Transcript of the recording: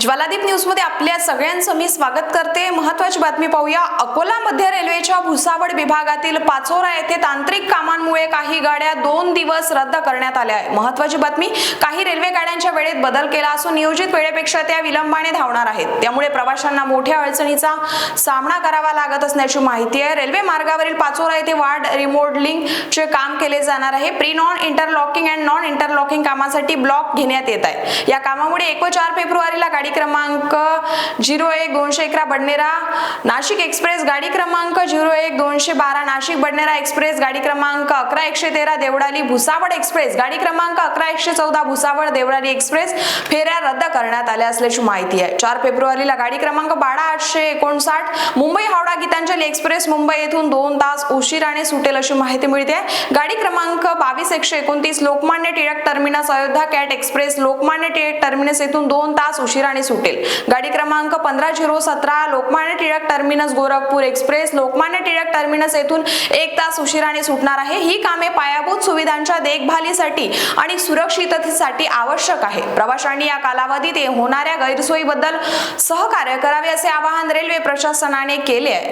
ज्वालादीप न्यूजमध्ये आपल्या सगळ्यांचं मी स्वागत करते. महत्वाची बातमी पाहूया. अकोला मध्य रेल्वेच्या भुसावळ विभागातील पाचोरा येथे तांत्रिक कामांमुळे काही गाड्या दोन दिवस रद्द करण्यात आल्या आहे महत्वाची बातमी काही रेल्वे गाड्यांच्या वेळेत बदल केला असून नियोजित वेळेपेक्षा त्या विलंबाने धावणार आहेत. त्यामुळे प्रवाशांना मोठ्या अडचणीचा सामना करावा लागत असण्याची माहिती आहे. रेल्वे मार्गावरील पाचोरा येथे वार्ड रिमोडलिंग चे काम केले जाणार आहे. Pre non interlocking and non interlocking कामासाठी ब्लॉक घेण्यात येत आहे. या कामामुळे एक व चार फेब्रुवारीला गाडी क्रमांक झिरो एक दोनशे अकरा बडनेरा नाशिक एक्सप्रेस गाडी क्रमांक झिरो एक दोनशे बारा नाशिक बडनेरा एक्सप्रेस गाडी क्रमांक अकरा एकशे तेरा देवडाली भुसावळ एक्सप्रेस गाडी क्रमांक अकरा एकशे चौदा भुसावळ देवडाली एक्सप्रेस फेऱ्या रद्द करण्यात आल्या असल्याची माहिती आहे. चार फेब्रुवारीला गाडी क्रमांक बारा आठशे एकोणसाठ मुंबई हावडा गीतांजली एक्सप्रेस मुंबई येथून दोन तास उशिराने सुटेल अशी माहिती मिळते. गाडी क्रमांक बावीस एकशे एकोणतीस Lokmanya Tilak terminus Ayodhya cant express Lokmanya Tilak terminus येथून दोन तास उशिराने सुटेल. गाडी क्रमांक पंधरा झिरो सतरा Lokmanya Tilak terminus Gorakhpur express Lokmanya Tilak terminus येथून एक तास उशिराने सुटणार आहे. ही कामे पायाभूत सुविधांच्या देखभालीसाठी आणि सुरक्षिततेसाठी आवश्यक आहे प्रवाशांनी या कालावधीत होणाऱ्या गैरसोयीबद्दल सहकार्य करावे असे आवाहन रेल्वे प्रशासनाने केले आहे.